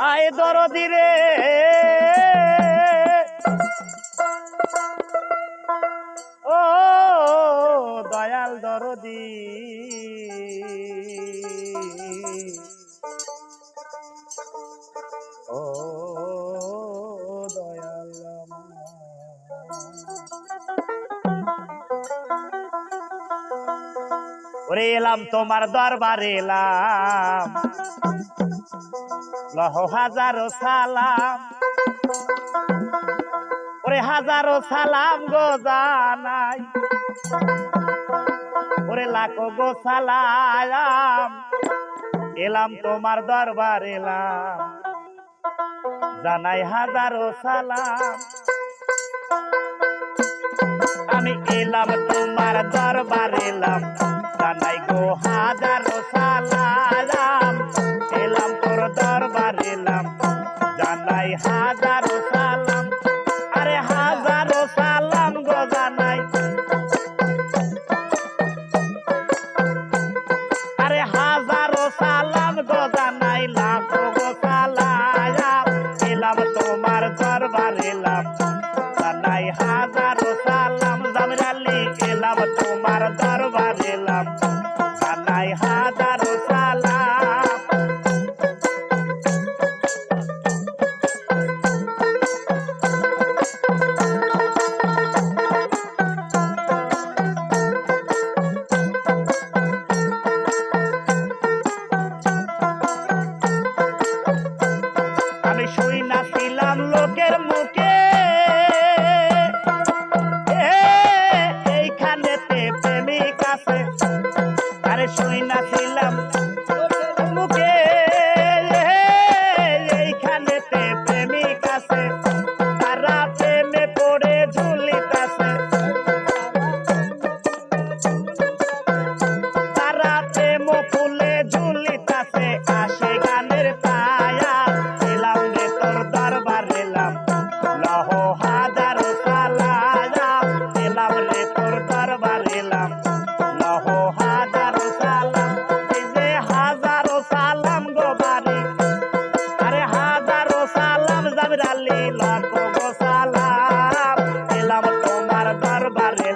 আয় দরদি রে। ও দয়াল দরদি। ও দয়াল ওরে এলাম তোমার দরবারে এলাম। লহ হাজারো সালাম। ওরে হাজারো সালাম গো জানাই। ওরে লাখো গো সালাম। এলাম তোমার দরবার এলাম। জানাই হাজারো সালাম। আমি এলাম তোমার দরবার এলাম। জানাই গো হাজারো নাম জানাই হাজারো সালাম। আরে হাজারো সালাম গো জানাই। আরে হাজারো সালাম গো জানাই, লাখো গো সালাম এলাম তোমার দরবার, এলাম। জানাই হাজারো সালাম জামরালি এলাম শুই নাছিলাম লোকের মুখে। এইখানেতে প্রেমিক আছে আরে শুই নাছিলাম মুখে। এইখানে প্রেমিক আছে, তারা প্রেমে পড়ে ঝুলিতাছে। তারা প্রেম ফুলে লীলা কব সালাম। এলাম তোমার দরবারে